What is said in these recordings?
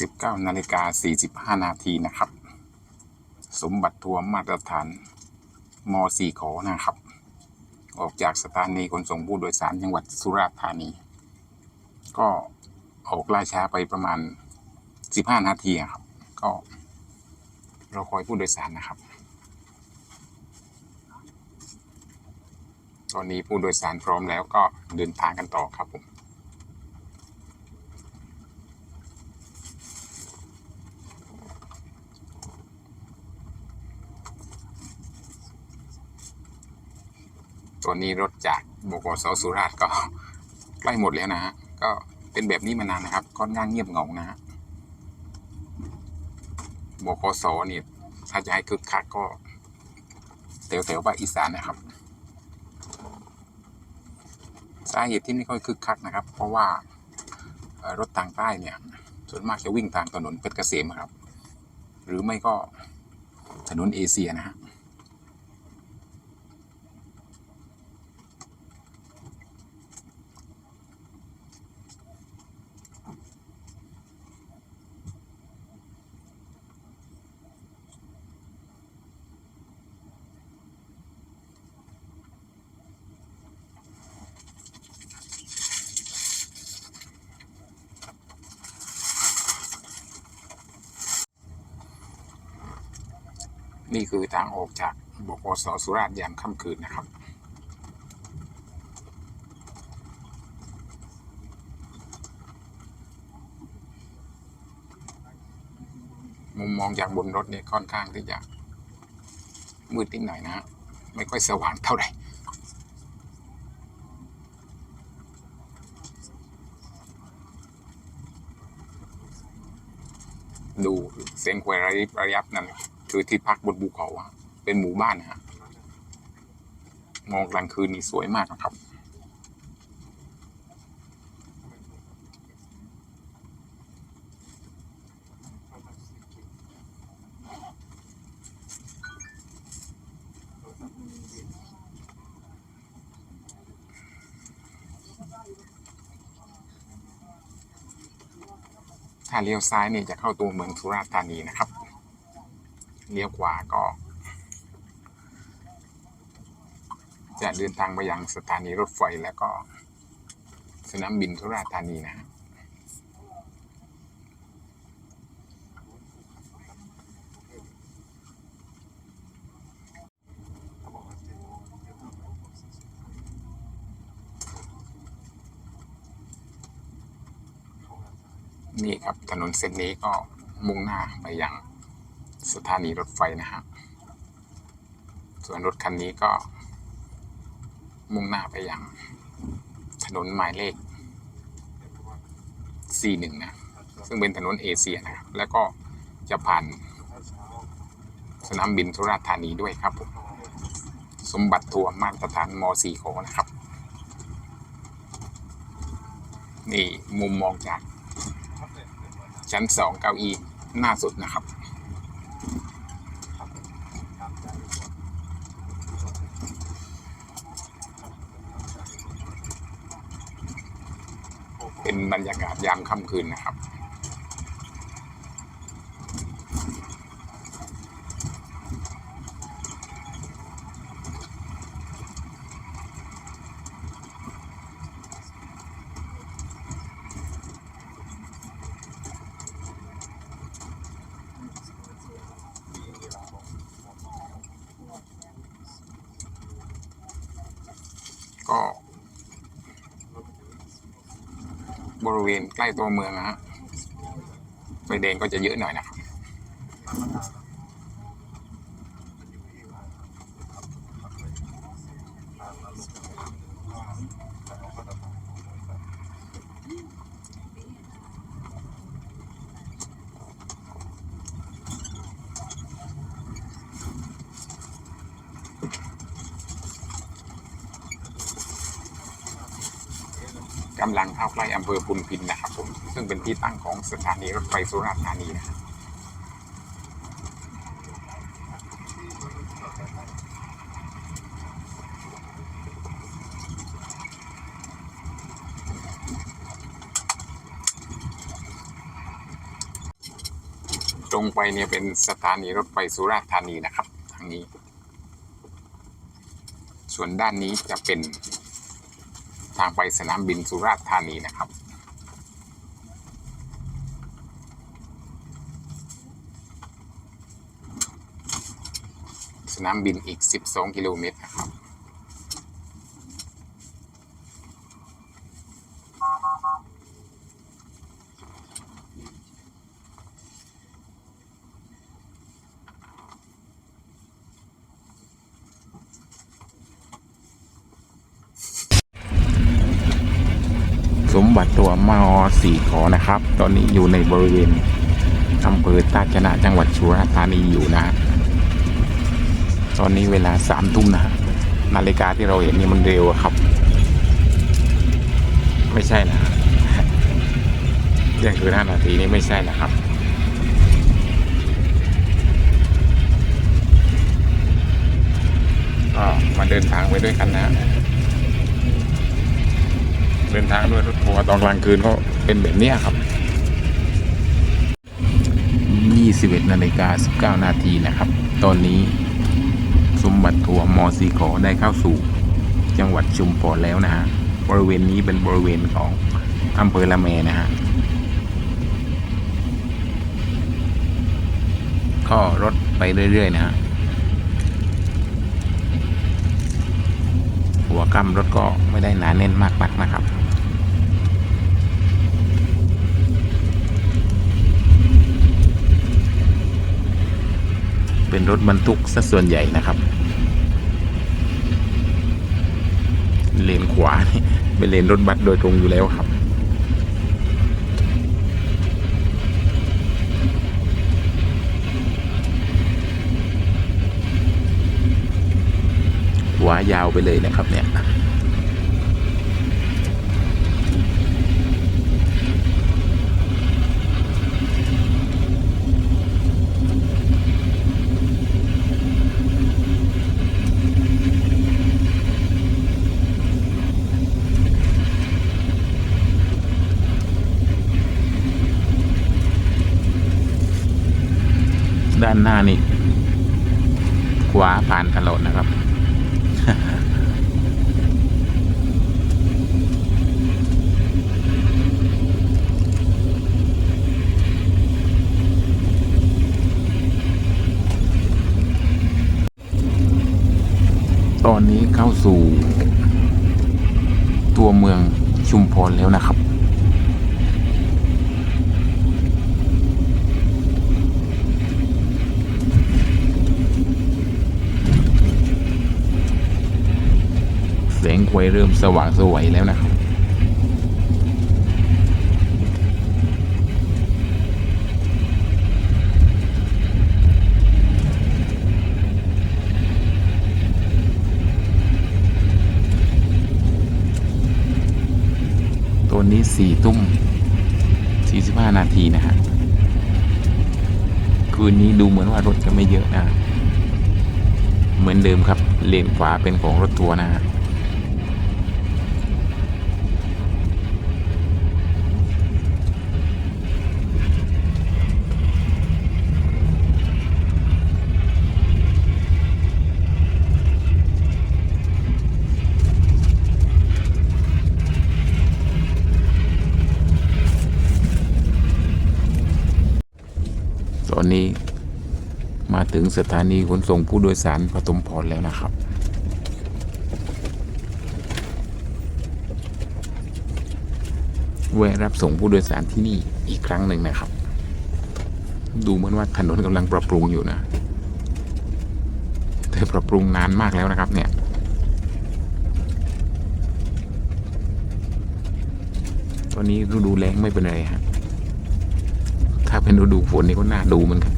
19นาฬิกา45 นาทีนะครับ สมบัติทัวร์มาตรฐานม .4 ขอนะครับ ออกจากสถานีขนส่งผู้โดยสารจังหวัดสุราษฎร์ธานี ก็ออกล่าช้าไปประมาณ 15 นาทีครับ ก็รอคอยผู้โดยสารนะครับ ตอนนี้ผู้โดยสารพร้อมแล้วก็เดินทางกันต่อครับผม ตอนนี้รถจากบกสสุราษฎร์ก็ใกล้หมดแล้วนะฮะก็เป็นแบบนี้มานานนะครับค่อนข้างเงียบเงานะฮะบกสนี่ถ้าจะให้คึกคักก็แถวๆภาคอีสานนะครับสาเหตุที่ไม่ค่อยคึกคักนะครับ เพราะว่ารถทางใต้เนี่ย ส่วนมากจะวิ่งทางถนนเพชรเกษมครับ หรือไม่ก็ถนนเอเชียนะฮะ นี่ คือทางออกจากบกสสุราษฎร์ยามค่ำคืนนะครับ มุมมองจากบนรถเนี่ยค่อนข้างที่จะมืดนิดหน่อยนะ ไม่ค่อยสว่างเท่าไหร่ดูเสียงแควระยิบระยับนั่น คือที่พักบนภูเขาเป็นหมู่บ้านนะฮะมองกลางคืนนี่สวยมากนะครับ ถ้าเลี้ยวซ้ายนี่จะเข้าตัวเมืองสุราษฎร์ธานีนะครับ เลี้ยวขวาก็ จะเดินทางไปยังสถานีรถไฟแล้วก็ สนามบินสุราษฎร์ธานีนะฮะนี่ครับถนนเส้นนี้ก็มุ่งหน้าไปยัง สถานีรถไฟนะฮะส่วนรถคันนี้ก็ มุ่งหน้าไปยัง ถนนหมายเลข 41 นะ ซึ่งเป็นถนนเอเชียนะครับ แล้วก็จะผ่านสนามบินสุราษฎร์ธานีด้วยครับผมสมบัติทัวร์มาตรฐานม .4 โขนะครับ นี่มุมมองจากชั้นสองเก้าอี้หน้าสุดนะครับ เป็นบรรยากาศยามค่ำคืนนะครับ ก็ บริเวณ ใกล้ตัวเมืองนะฮะไฟแดงก็จะเยอะหน่อยนะครับ กำลังเข้าใกล้อำเภอพุนพินนะครับผม ซึ่งเป็นที่ตั้งของสถานีรถไฟสุราษฎร์ธานีนะครับตรงไปเนี่ยเป็นสถานีรถไฟสุราษฎร์ธานีนะครับ ทางนี้ ส่วนด้านนี้จะเป็น ทางไปสนามบินสุราษฎร์ธานีนะครับ สนามบินอีก 12 กิโลเมตรนะครับ สมบัติตัวมอสี่ขอ นะครับ ตอนนี้อยู่ในบริเวณอำเภอตาชนะจังหวัดสุราษฎร์ธานีอยู่นะ ตอนนี้เวลาสามทุ่มนะนาฬิกาที่เราเห็นนี่มันเร็วครับ ไม่ใช่นะเที่ยงคืนห้านาทีนี่ไม่ใช่นะครับก็มาเดินทางไปด้วยกันนะ เดินทางด้วยรถทัวร์ตอนกลางคืนก็ เป็นแบบนี้ครับ21นาฬิกา19นาทีนะครับ ตอนนี้สมบัติทัวร์มอสีขอได้เข้าสู่จังหวัดชุมพรแล้วนะฮะ บริเวณนี้เป็นบริเวณของอำเภอละแมนะฮะ ก็รถไปเรื่อย ๆ นะฮะ หัวกัมรถก็ไม่ได้หนาแน่นมากนักนะครับ เป็นรถบรรทุกซะส่วนใหญ่นะครับ เลนขวานี่เป็นเลนรถบัสโดยตรงอยู่แล้วครับขวายาวไปเลยนะครับเนี่ย ด้านหน้านี่ ขวาผ่านตลอดนะครับ ตอนนี้เข้าสู่ ตัวเมืองชุมพรแล้วนะครับ แสงไฟเริ่มสว่างสวยแล้วนะครับตัวนี้สี่ทุ่มสี่สิบห้านาทีนะฮะคืนนี้ดูเหมือนว่ารถจะไม่เยอะนะ เหมือนเดิมครับ เลนขวาเป็นของรถทัวร์นะฮะ ถึงสถานีขนส่งผู้โดยสารปฐมพรแล้วนะครับ แวะรับส่งผู้โดยสารที่นี่อีกครั้งหนึ่งนะครับ ดูเหมือนว่าถนนกำลังปรับปรุงอยู่นะแต่ปรับปรุงนานมากแล้วนะครับเนี่ยตอนนี้ฤดูแล้งไม่เป็นไรฮะถ้าเป็นฤดูฝนนี่ก็น่าดูเหมือนกัน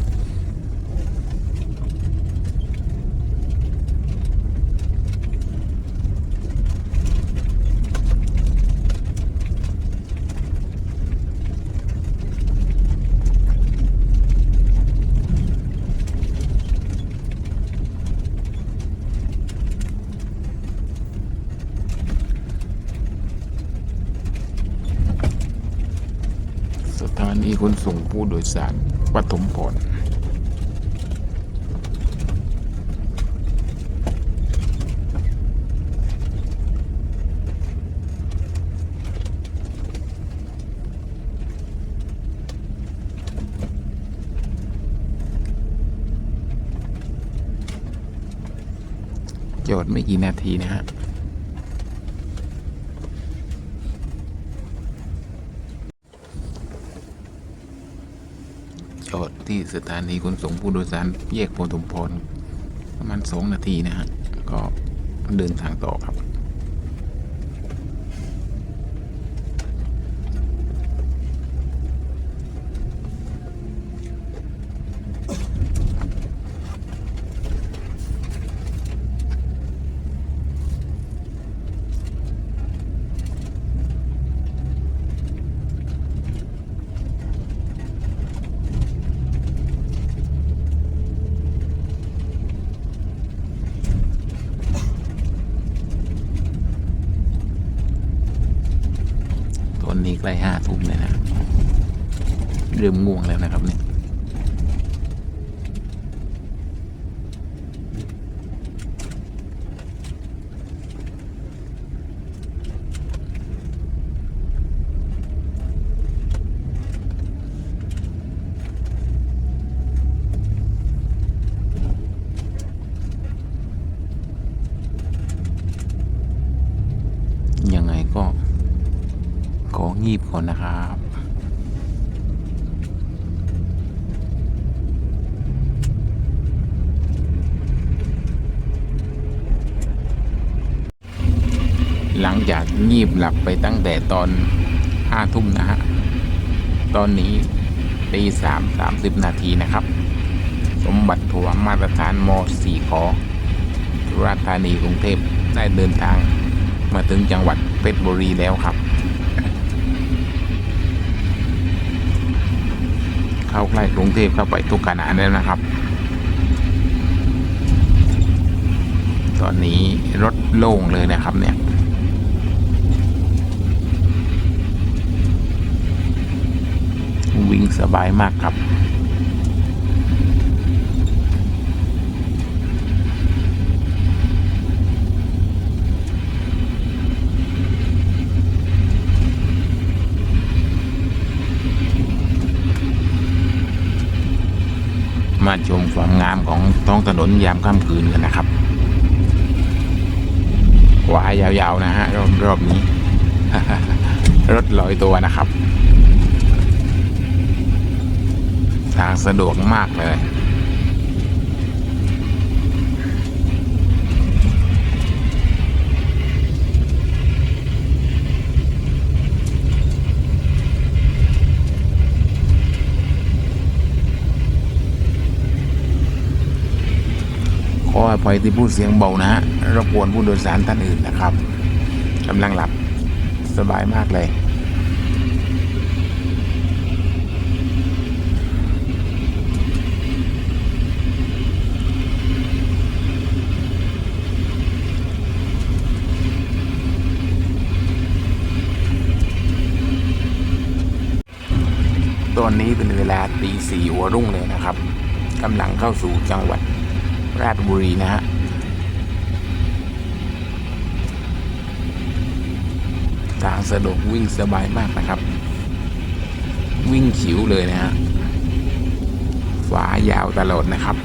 สถา นีขนส่งผู้โดยสารปฐมพรจอดไม่กี่นาทีนะฮะ จอดที่สถานีขนส่งผู้โดยสารแยกโพธมพรประมาณสองนาทีนะฮะก็เดินทางต่อครับ ตอนนี้ใกล้ห้าทุ่มเลยนะ เริ่มง่วงแล้วนะครับเนี่ย ยังไงก็ นนะครับหลังจากงีบหลับไปตั้งแต่ตอนห้าทุ่มนะฮะ ตอนนี้ตีสามสามสิบนาทีนะครับ สมบัติทัวร์มาตรฐานม .4 ขอราษฎร์ธานีกรุงเทพได้เดินทางมาถึงจังหวัดเพชรบุรีแล้วครับ เข้าใกล้กรุงเทพเข้าไปทุกขณะแล้วนะครับ ตอนนี้รถโล่งเลยนะครับเนี่ยวิ่งสบายมากครับ มาชมความงามของท้องถนนยามค่ำคืนกันนะครับขวายาวๆนะฮะรอบรอบนี้ รถลอยตัวนะครับ ทางสะดวกมากเลย ขออ ภัยที่พูดเสียงเบานะฮะรบกวนผู้โดยสารท่านอื่นนะครับกำลังหลับสบายมากเลยตอนนี้เป็นเวลาตีสี่หัวรุ่งเลยนะครับกำลังเข้าสู่จังหวัด ราชบุรีนะฮะทางสะดวกวิ่งสบายมากนะครับ วิ่งขิวเลยนะฮะฟ้ายาวตลอดนะครับ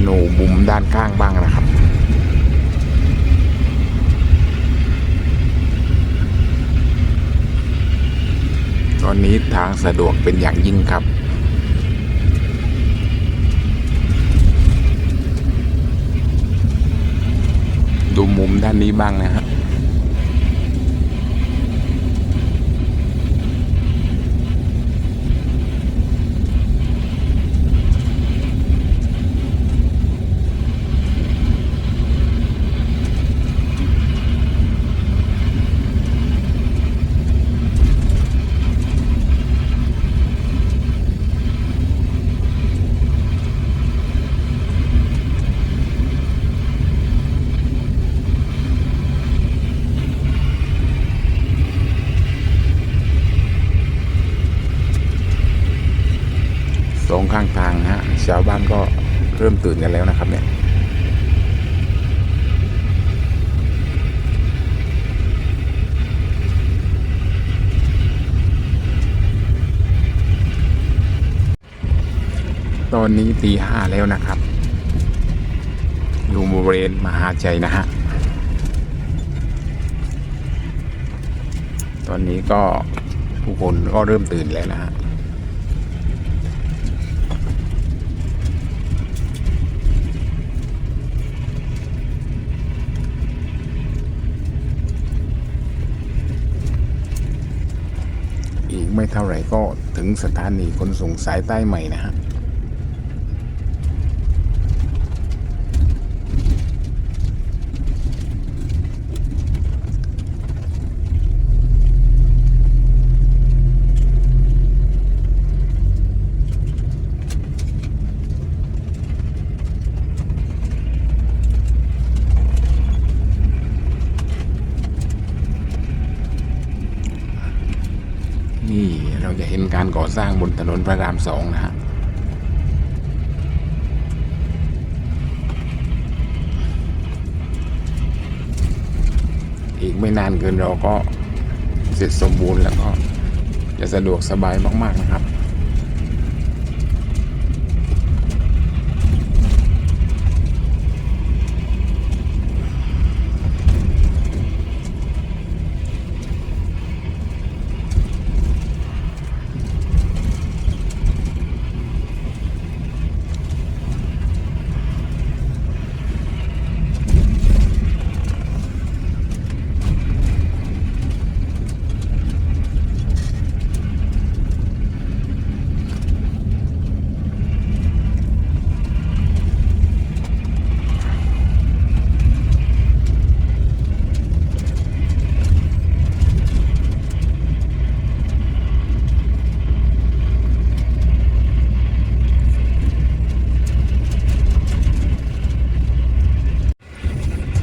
โหนมุมด้านข้างบ้างนะครับ ตอนนี้ ทางสะดวกเป็นอย่างยิ่งครับ ดูมุมด้านนี้บ้างนะฮะ ต สองข้างทางนะฮะชาวบ้านก็เริ่มตื่นกันแล้วนะครับเนี่ย ตีห้าแล้วนะครับอยู่บริเวณมหาชัยนะฮะ ตอนนี้ก็ผู้คนก็เริ่มตื่นแล้วนะฮะอีกไม่เท่าไหร่ก็ถึงสถานีขนส่งสายใต้ใหม่นะฮะ นี่เราจะเห็น การก่อสร้างบนถนนพระรามสองนะฮะอีกไม่นานเกินเราก็เสร็จสมบูรณ์แล้วก็จะสะดวกสบายมาก ๆ นะครับ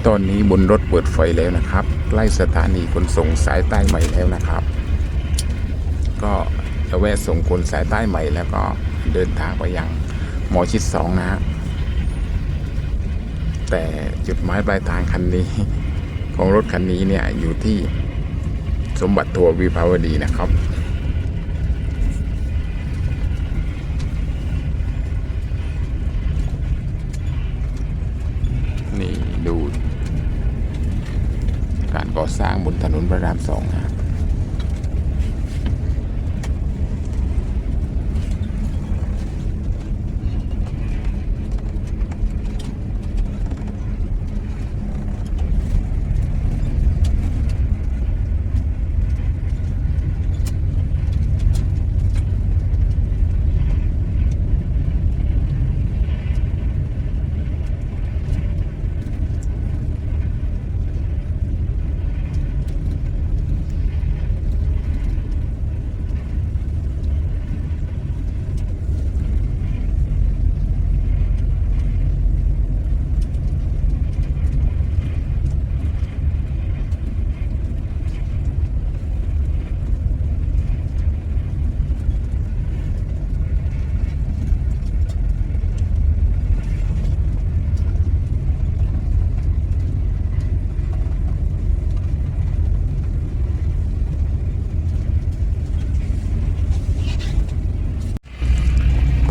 ตอนนี้บนรถเปิดไฟแล้วนะครับใกล้สถานีขนส่งสายใต้ใหม่แล้วนะครับ ก็จะแวะส่งคนสายใต้ใหม่แล้วก็เดินทางไปยังหมอชิดสองนะฮะแต่จุดหมายปลายทางคันนี้ ของรถคันนี้เนี่ยอยู่ที่สมบัติทัวร์วิภาวดีนะครับ นี่ดู การก่อสร้างบ นพระรามสองครับ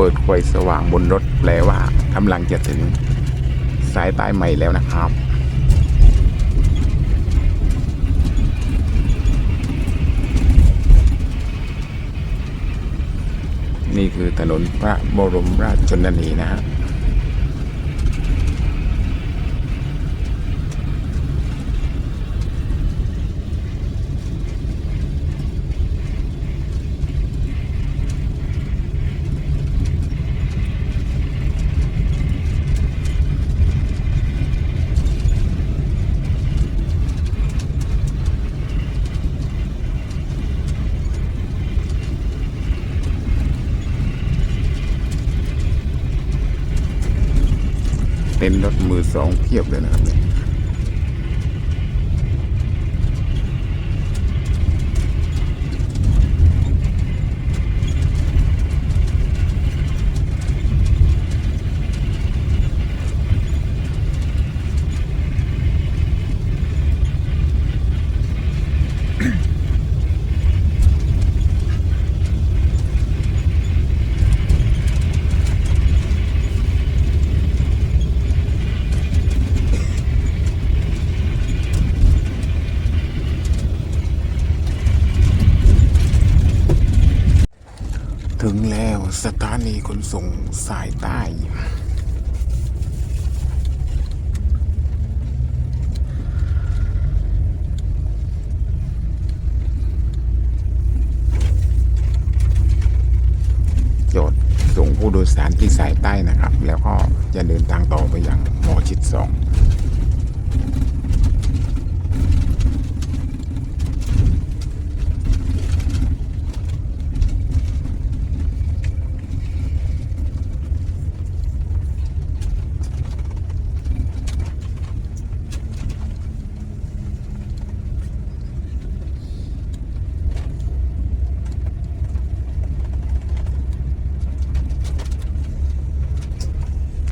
ปิดไฟสว่างบนรถแปลว่ากำลังจะถึงสายใต้ใหม่แล้วนะครับ นี่คือถนนพระบรมราชชนนีนะฮะ เต็นท์รถมื อสองเพียบเลยนะครับเนี่ย นีขน ส่งสายใต้จอดส่งผู้โดยสารที่สายใต้นะครับ แล้วก็จะเดินทางต่อไปยังหมอชิดสอง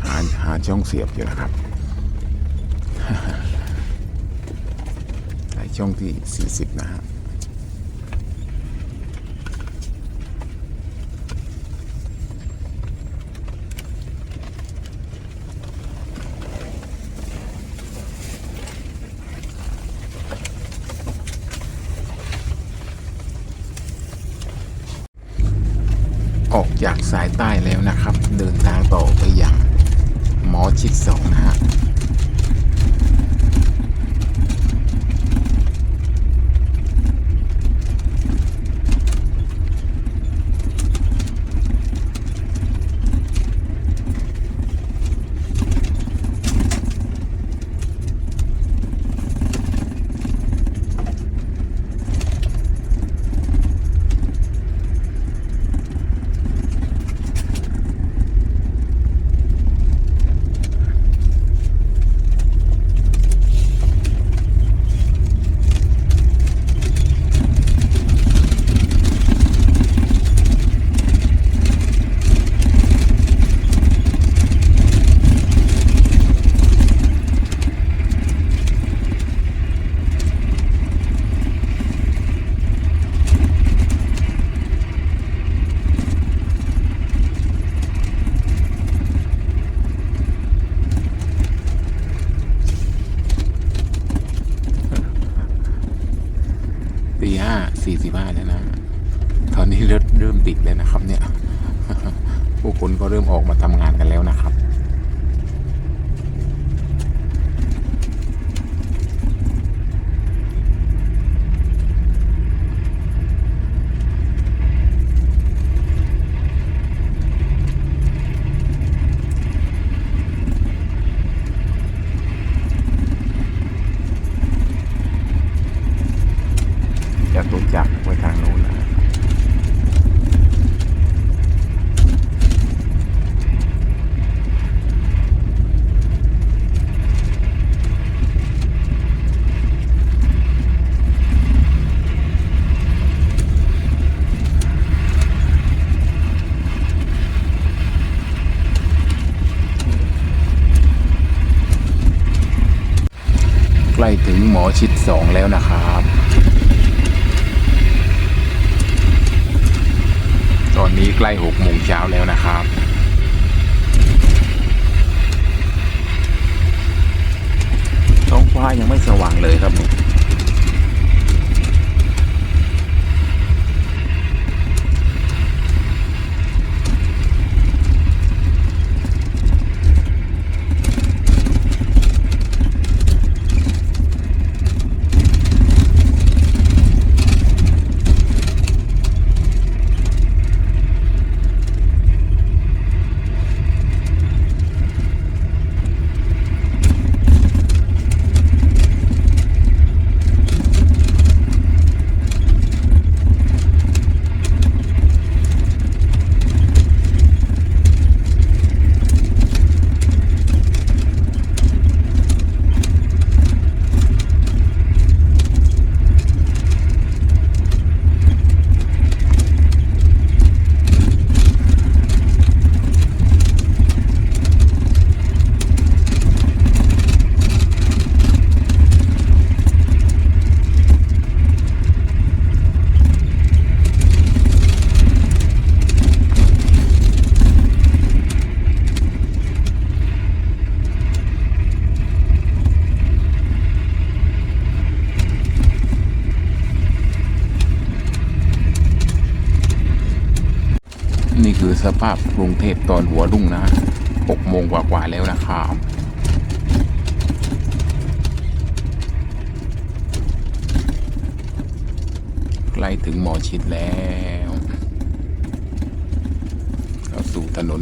หาหา ช่องเสียบอยู่นะครับใช้ช่องที่ 40 นะฮะออกจากสายใต้แล้วนะครับ เดินทางต่อไปยัง มอชิดสองนะฮะ ชิดสองแล้วนะครับ ตอนนี้ใกล้หกโมงเช้าแล้วนะครับท้องฟ้ายังไม่สว่างเลยครับ สภาพกรุงเทพตอนหัวรุ่งนะหกโมงกว่าๆแล้วนะครับใกล้ถึงหมอชิดแล้วเราสู่ถนน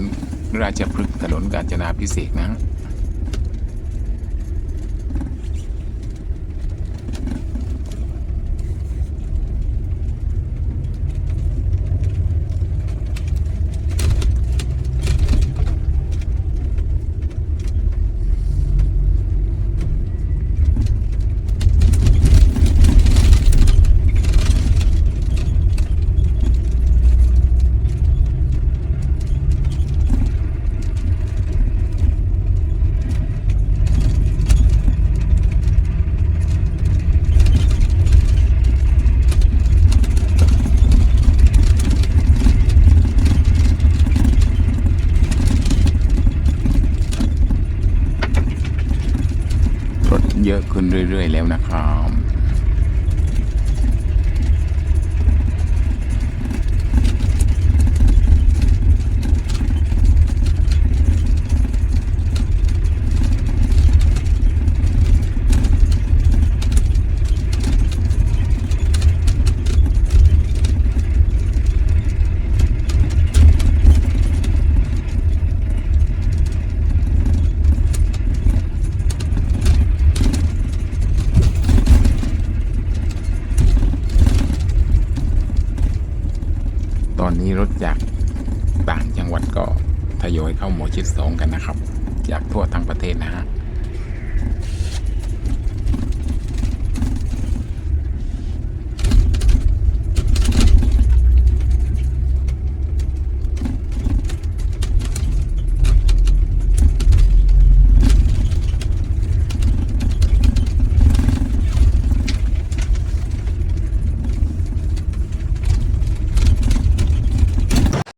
ราชพฤกษ์ถนนกาญจนาพิเศษกนะ รถเยอะขึ้นเรื่อย ๆ แล้วนะครับ ตอนนี้รถจากต่างจังหวัดก็ทยอย เข้าหมอชิดสองกันนะครับ จากทั่วทั้งประเทศนะฮะ